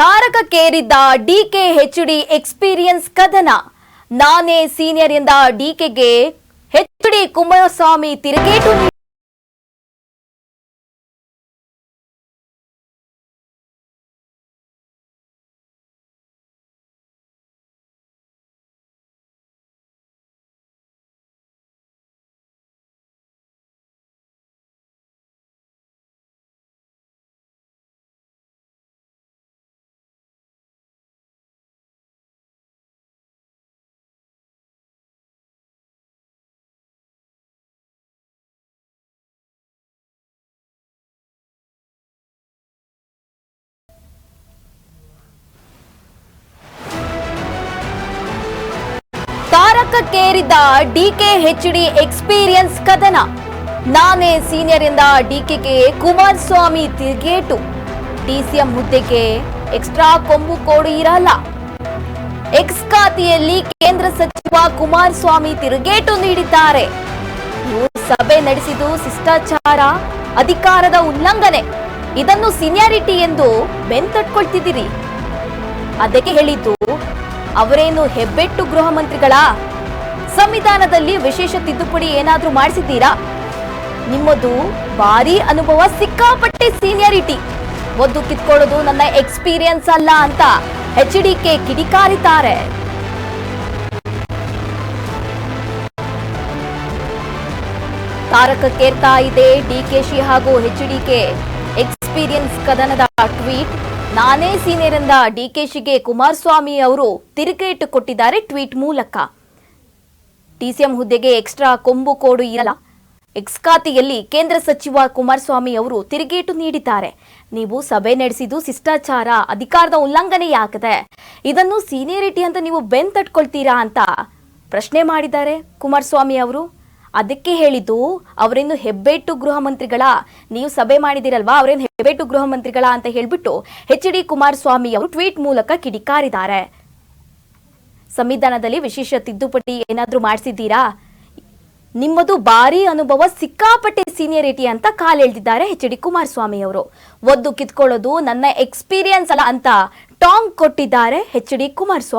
ತಾರಕಕ್ಕೇರಿದ್ದ DK D experience ಕದನ. ನಾನೇ senior ಎಂದ ಡಿಕೆಗೆ ಡಿ ಕುಮಾರಸ್ವಾಮಿ ತಿರುಗೇಟು ತಾರಕಕ್ಕೇರಿದ್ದ ಡಿಕೆ ಡಿ ಎಕ್ಸ್ಪೀರಿಯನ್ಸ್ ಕದನ. ನಾನೇ ಸೀನಿಯರ್ ಎಂದ ಡಿಕೆಗೆ ಕುಮಾರಸ್ವಾಮಿ ತಿರುಗೇಟು. ಡಿಸಿಎಂ ಹುದ್ದೆಗೆ ಎಕ್ಸ್ಟ್ರಾ ಕೊಂಬು ಕೋಡು ಇರಲ್ಲ. ಎಕ್ಸ್ ಖಾತೆಯಲ್ಲಿ ಕೇಂದ್ರ ಸಚಿವ ಕುಮಾರಸ್ವಾಮಿ ತಿರುಗೇಟು ನೀಡಿದ್ದಾರೆ. ಸಭೆ ನಡೆಸಿದ್ದು ಶಿಷ್ಟಾಚಾರ, ಅಧಿಕಾರದ ಉಲ್ಲಂಘನೆ. ಇದನ್ನು ಸೀನಿಯಾರಿಟಿ ಎಂದು ಬೆಂತಟ್ಕೊಳ್ತಿದ್ದೀರಿ ಅದಕ್ಕೆ ಹೇಳಿದ್ದು ಅವರೇನು ಹೆಬ್ಬೆಟ್ಟು ಗೃಹ ಮಂತ್ರಿಗಳ ಸಂವಿಧಾನದಲ್ಲಿ ವಿಶೇಷ ತಿದ್ದುಪಡಿ ಏನಾದ್ರೂ ಮಾಡಿಸಿದ್ದೀರಾ? ನಿಮ್ಮದು ಭಾರಿ ಅನುಭವ ಸಿಕ್ಕಾಪಟ್ಟೆ ಸೀನಿಯರಿಟಿ. ಒದ್ದು ಕಿತ್ಕೊಳ್ಳೋದು ನನ್ನ ಎಕ್ಸ್ಪೀರಿಯನ್ಸ್ ಅಲ್ಲ ಅಂತ ಎಚ್ ಡಿ ಕೆ ಕಿಡಿಕಾರಿದ್ದಾರೆ. ತಾರಕಕ್ಕೇರ್ತಾ ಇದೆ ಡಿಕೆಶಿ ಹಾಗೂ ಎಚ್ ಡಿ ಕೆ. ಎಕ್ಸ್ಪೀರಿಯನ್ಸ್ ಕದನದ ಟ್ವೀಟ್. ನಾನೇ ಸೀನಿಯರ್ ಎಂದ ಡಿಕೆಶಿಗೆ ಕುಮಾರಸ್ವಾಮಿ ಅವರು ತಿರುಗೇಟು ಕೊಟ್ಟಿದ್ದಾರೆ ಟ್ವೀಟ್ ಮೂಲಕ. ಟಿಸಿಎಂ ಹುದ್ದೆಗೆ ಎಕ್ಸ್ಟ್ರಾ ಕೊಂಬು ಕೋಡು ಇರಲ್ಲ ಎಕ್ಸ್ ಖಾತೆಯಲ್ಲಿ ಕೇಂದ್ರ ಸಚಿವ ಕುಮಾರಸ್ವಾಮಿ ಅವರು ತಿರುಗೇಟು ನೀಡಿದ್ದಾರೆ. ನೀವು ಸಭೆ ನಡೆಸಿದ್ದು ಶಿಷ್ಟಾಚಾರ, ಅಧಿಕಾರದ ಉಲ್ಲಂಘನೆಯಾಗಿದೆ ಇದನ್ನು ಸೀನಿಯರಿಟಿ ಅಂತ ನೀವು ಬೆನ್ ತಟ್ಕೊಳ್ತೀರಾ ಅಂತ ಪ್ರಶ್ನೆ ಮಾಡಿದ್ದಾರೆ ಕುಮಾರಸ್ವಾಮಿ ಅವರು. ಅದಕ್ಕೆ ಹೇಳಿದ್ದು ಅವರೇನು ಹೆಬ್ಬೆಟ್ಟು ಗೃಹ ಮಂತ್ರಿಗಳ, ನೀವು ಸಭೆ ಮಾಡಿದಿರಲ್ವಾ ಅವರೇನು ಹೆಬ್ಬೆಟ್ಟು ಗೃಹ ಮಂತ್ರಿಗಳ ಅಂತ ಹೇಳ್ಬಿಟ್ಟು ಎಚ್ ಡಿ ಕುಮಾರಸ್ವಾಮಿ ಅವರು ಟ್ವೀಟ್ ಮೂಲಕ ಕಿಡಿಕಾರಿದ್ದಾರೆ. ಸಂವಿಧಾನದಲ್ಲಿ ವಿಶೇಷ ತಿದ್ದುಪಡಿ ಏನಾದ್ರೂ ಮಾಡಿಸಿದ್ದೀರಾ? ನಿಮ್ಮದು ಭಾರಿ ಅನುಭವ, ಸಿಕ್ಕಾಪಟ್ಟೆ ಸೀನಿಯರಿಟಿ ಅಂತ ಕಾಲೆಳ್ದಿದ್ದಾರೆ ಎಚ್ ಡಿ ಕುಮಾರಸ್ವಾಮಿ ಅವರು. ಒದ್ದು ಕಿತ್ಕೊಳ್ಳೋದು ನನ್ನ ಎಕ್ಸ್ಪೀರಿಯನ್ಸ್ ಅಲ್ಲ ಅಂತ ಟಾಂಗ್ ಕೊಟ್ಟಿದ್ದಾರೆ ಎಚ್ ಡಿ ಕುಮಾರಸ್ವಾಮಿ.